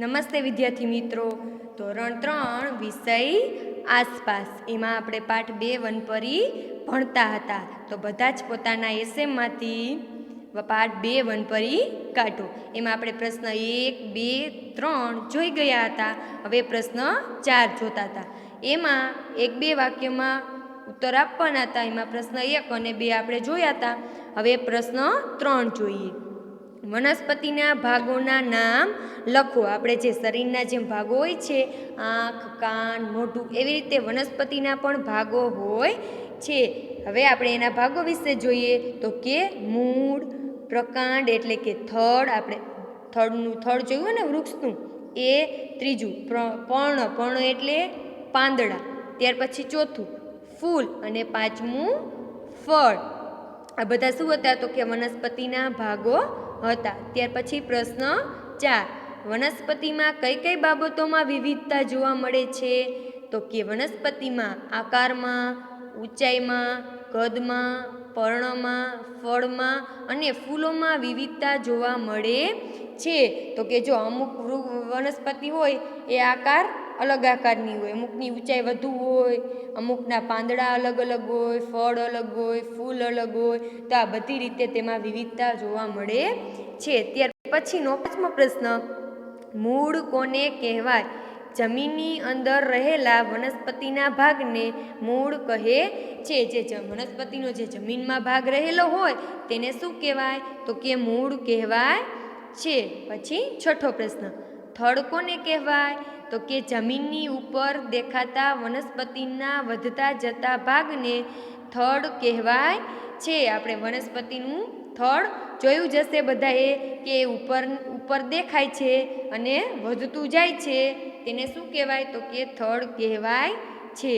નમસ્તે વિદ્યાર્થી મિત્રો. ધોરણ ત્રણ વિષય આસપાસ. એમાં આપણે પાઠ બે વનપરી ભણતા હતા. તો બધા જ પોતાના એસએમમાંથી પાઠ બે વનપરી કાઢો. એમાં આપણે પ્રશ્ન એક, બે, ત્રણ જોઈ ગયા હતા. હવે પ્રશ્ન ચાર જોતા હતા. એમાં એક બે વાક્યમાં ઉત્તર આપવાના હતા. એમાં પ્રશ્ન એક અને બે આપણે જોયા હતા. હવે પ્રશ્ન ત્રણ જોઈએ. વનસ્પતિના ભાગોના નામ લખો. આપણે જે શરીરના જેમ ભાગો હોય છે, આંખ, કાન, મોઢું, એવી રીતે વનસ્પતિના પણ ભાગો હોય છે. હવે આપણે એના ભાગો વિશે જોઈએ. તો કે મૂળ, પ્રકાંડ એટલે કે થડ, આપણે થડનું, થડ જોયું ને વૃક્ષનું? એ ત્રીજું પર્ણ પર્ણ એટલે પાંદડા. ત્યાર પછી ચોથું ફૂલ અને પાંચમું ફળ. આ બધા શું હતા તો કે વનસ્પતિના ભાગો હતા. ત્યાર પછી પ્રશ્ન ચાર. વનસ્પતિમાં કઈ કઈ બાબતોમાં વિવિધતા જોવા મળે છે? તો કે વનસ્પતિમાં આકારમાં, ઊંચાઈમાં, કદમાં, પર્ણમાં, ફળમાં અને ફૂલોમાં વિવિધતા જોવા મળે છે. તો કે જો અમુક વનસ્પતિ હોય એ આકાર અલગ આકારની હોય. અમુકની ઊંચાઈ વધુ હોય, અમુકના પાંદડા અલગ અલગ હોય, ફળ અલગ હોય, ફૂલ અલગ હોય. તો આ બધી રીતે તેમાં વિવિધતા જોવા મળે છે. ત્યાર પછીનો પાંચમો પ્રશ્ન. મૂળ કોને કહેવાય? જમીનની અંદર રહેલા વનસ્પતિના ભાગને મૂળ કહે છે. જે વનસ્પતિનો જે જમીનમાં ભાગ રહેલો હોય તેને શું કહેવાય? તો કે મૂળ કહેવાય છે. પછી છઠ્ઠો પ્રશ્ન. થડ કોને કહેવાય? તો કે જમીનની ઉપર દેખાતા વનસ્પતિના વધતા જતા ભાગને થડ કહેવાય છે. આપણે વનસ્પતિનું થડ જોયું જશે બધાએ કે ઉપર ઉપર દેખાય છે અને વધતું જાય છે. તેને શું કહેવાય? તો કે થડ કહેવાય છે.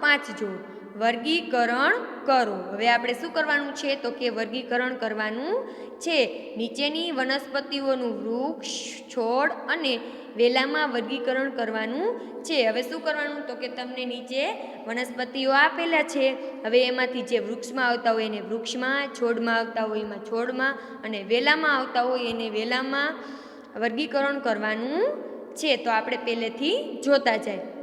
પાંચ જો વર્ગીકરણ કરો. હવે આપણે શું કરવાનું છે? તો કે વર્ગીકરણ કરવાનું છે. નીચેની વનસ્પતિઓનું વૃક્ષ, છોડ અને વેલામાં વર્ગીકરણ કરવાનું છે. હવે શું કરવાનું? તો કે તમને નીચે વનસ્પતિઓ આપેલા છે. હવે એમાંથી જે વૃક્ષમાં આવતા હોય એને વૃક્ષમાં, છોડમાં આવતા હોય એમાં છોડમાં અને વેલામાં આવતા હોય એને વેલામાં વર્ગીકરણ કરવાનું છે. તો આપણે પહેલેથી જોતા જાય.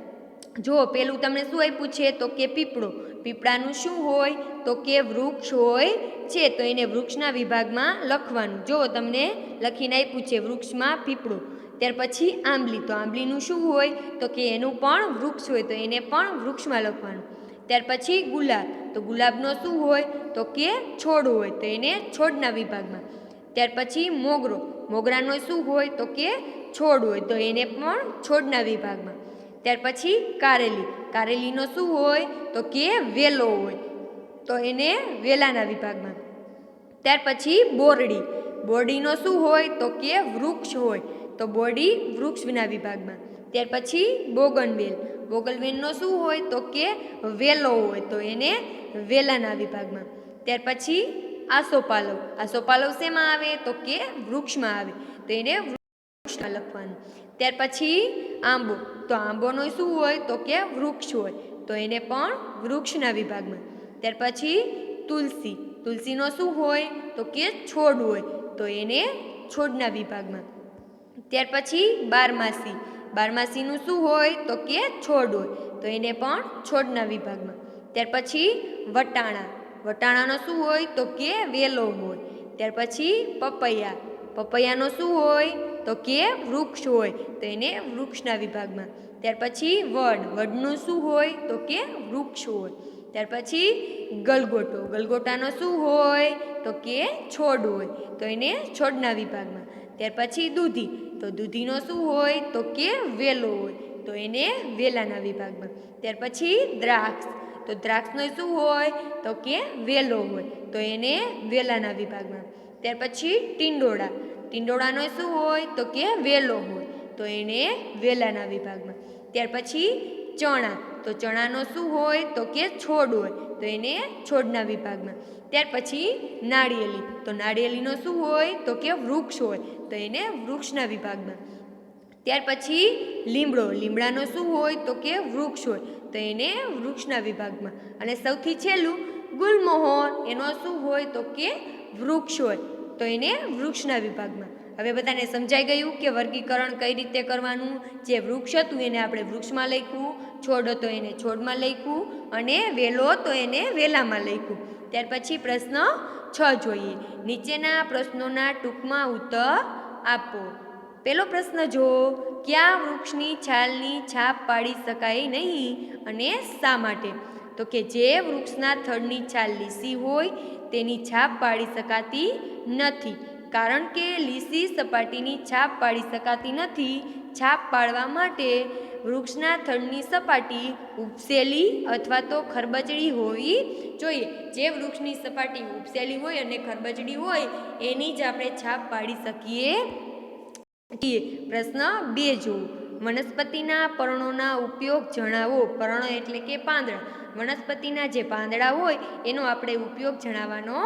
જો પેલું તમને શું આપ્યું છે? તો કે પીપળો. પીપળાનું શું હોય? તો કે વૃક્ષ હોય છે. તો એને વૃક્ષના વિભાગમાં લખવાનું. જો તમને લખીને આપ્યું છે વૃક્ષમાં પીપળો. ત્યાર પછી આંબલી. તો આંબલીનું શું હોય? તો કે એનું પણ વૃક્ષ હોય. તો એને પણ વૃક્ષમાં લખવાનું. ત્યાર પછી ગુલાબ. તો ગુલાબનો શું હોય? તો કે છોડ હોય. તો એને છોડના વિભાગમાં. ત્યાર પછી મોગરો. મોગરાનો શું હોય? તો કે છોડ હોય. તો એને પણ છોડના વિભાગમાં. ત્યાર પછી કારેલી. કારેલીનો શું હોય? તો કે વેલો હોય. તો એને વેલાના વિભાગમાં. ત્યાર પછી બોરડી. બોરડીનો શું હોય? તો કે વૃક્ષ હોય. તો બોરડી વૃક્ષના વિભાગમાં. ત્યાર પછી બોગનવેલ. બોગનવેલનો શું હોય? તો કે વેલો હોય. તો એને વેલાના વિભાગમાં. ત્યાર પછી આસોપાલવ. આસોપાલવ શેમાં આવે? તો કે વૃક્ષમાં આવે. તો એને વૃક્ષમાં લખવાનું. ત્યાર પછી આંબો. તો આંબોનો શું હોય? તો કે વૃક્ષ હોય. તો એને પણ વૃક્ષના વિભાગમાં. ત્યાર પછી તુલસી. તુલસીનો શું હોય? તો કે છોડ હોય. તો એને છોડના વિભાગમાં. ત્યાર પછી બારમાસી. બારમાસીનું શું હોય? તો કે છોડ હોય. તો એને પણ છોડના વિભાગમાં. ત્યાર પછી વટાણા. વટાણાનો શું હોય? તો કે વેલો હોય. ત્યાર પછી પપૈયા. પપૈયાનો શું હોય? તો કે વૃક્ષ હોય તો એને વૃક્ષના વિભાગમાં. ત્યાર પછી વડ, વડનું શું હોય તો કે વૃક્ષ હોય. ત્યાર પછી ગલગોટો, ગલગોટાનો શું હોય તો કે છોડ હોય તો એને છોડના વિભાગમાં. ત્યાર પછી દૂધી, તો દૂધીનો શું હોય તો કે વેલો હોય તો એને વેલાના વિભાગમાં. ત્યાર પછી દ્રાક્ષ, તો દ્રાક્ષનો શું હોય તો કે વેલો હોય તો એને વેલાના વિભાગમાં. ત્યાર પછી ટીંડોળા ટીંડોળાનો શું હોય? તો કે વેલો હોય. તો એને વેલાના વિભાગમાં. ત્યાર પછી ચણા. તો ચણાનો શું હોય? તો કે છોડ હોય. તો એને છોડના વિભાગમાં. ત્યાર પછી નાળિયેલી તો નાળિયેલીનો શું હોય? તો કે વૃક્ષ હોય. તો એને વૃક્ષના વિભાગમાં. ત્યાર પછી લીમડો. લીમડાનો શું હોય? તો કે વૃક્ષ હોય. તો એને વૃક્ષના વિભાગમાં. અને સૌથી છેલ્લું ગુલમોહર. એનો શું હોય? તો કે વૃક્ષ હોય. તો એને વૃક્ષના વિભાગમાં. હવે બધાને સમજાઈ ગયું કે વર્ગીકરણ કઈ રીતે કરવાનું? જે વૃક્ષ હતું એને આપણે વૃક્ષમાં લખ્યું, છોડ હતો એને છોડમાં લખ્યું અને વેલો તો એને વેલામાં લખ્યું. ત્યાર પછી પ્રશ્ન છ જોઈએ. નીચેના પ્રશ્નોના ટૂંકમાં ઉત્તર આપો. પહેલો પ્રશ્ન જો, કયા વૃક્ષની છાલની છાપ પાડી શકાય નહીં? અને શા માટે? તો કે, જે વૃક્ષના થડની છાલ લીસી હોય તેની છાપ પાડી શકાતી નથી. કારણ કે લીસી સપાટીની છાપ પાડી શકાતી નથી. છાપ પાડવા માટે વૃક્ષના થડની સપાટી ઉપસેલી અથવા તો ખરબચડી હોવી જોઈએ. જે વૃક્ષની સપાટી ઉપસેલી હોય અને ખરબચડી હોય, એની જ આપણે છાપ પાડી શકીએ પ્રશ્ન બે જો વનસ્પતિના પર્ણોના ઉપયોગ જણાવો. પર્ણો એટલે કે પાંદડા. વનસ્પતિના જે પાંદડા હોય, એનો આપણે ઉપયોગ જણાવવાનો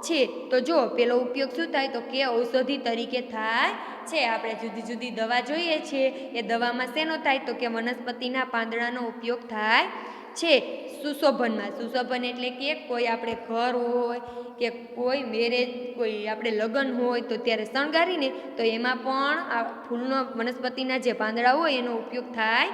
છે. તો જો પેલો ઉપયોગ શું થાય? તો કે ઔષધિ તરીકે થાય છે. આપણે જુદી જુદી દવા જોઈએ છીએ એ દવામાં શેનો થાય? તો કે વનસ્પતિના પાંદડાનો ઉપયોગ થાય છે. સુશોભનમાં. સુશોભન એટલે કે કોઈ આપણે ઘર હોય, કે કોઈ મેરેજ, કોઈ આપણે લગ્ન હોય, તો ત્યારે શણગારીને તો એમાં પણ આ ફૂલનો વનસ્પતિના જે પાંદડા હોય, એનો ઉપયોગ થાય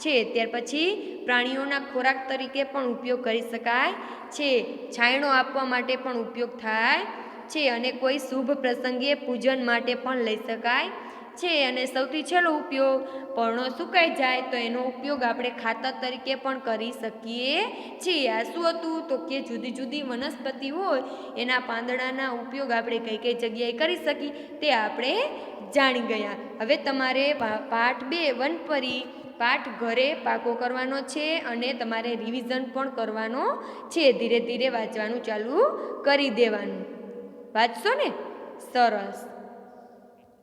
છે. ત્યાર પછી પ્રાણીઓના ખોરાક તરીકે પણ ઉપયોગ કરી શકાય છે. છાંયડો આપવા માટે પણ ઉપયોગ થાય છે અને કોઈ શુભ પ્રસંગે પૂજન માટે પણ લઈ શકાય છે. અને સૌથી છેલ્લો ઉપયોગ પર્ણો સુકાઈ જાય તો એનો ઉપયોગ આપણે ખાતર તરીકે પણ કરી શકીએ છીએ. આ શું હતું? તો કે જુદી જુદી વનસ્પતિ હોય, એના પાંદડાના ઉપયોગ આપણે કઈ કઈ જગ્યાએ કરી શકીએ તે આપણે જાણી ગયા. હવે તમારે પાઠ બે વનપરી પાઠ ઘરે પાકો કરવાનો છે અને તમારે રિવિઝન પણ કરવાનો છે. ધીરે ધીરે વાંચવાનું ચાલુ કરી દેવાનું. વાંચશો ને? સરસ.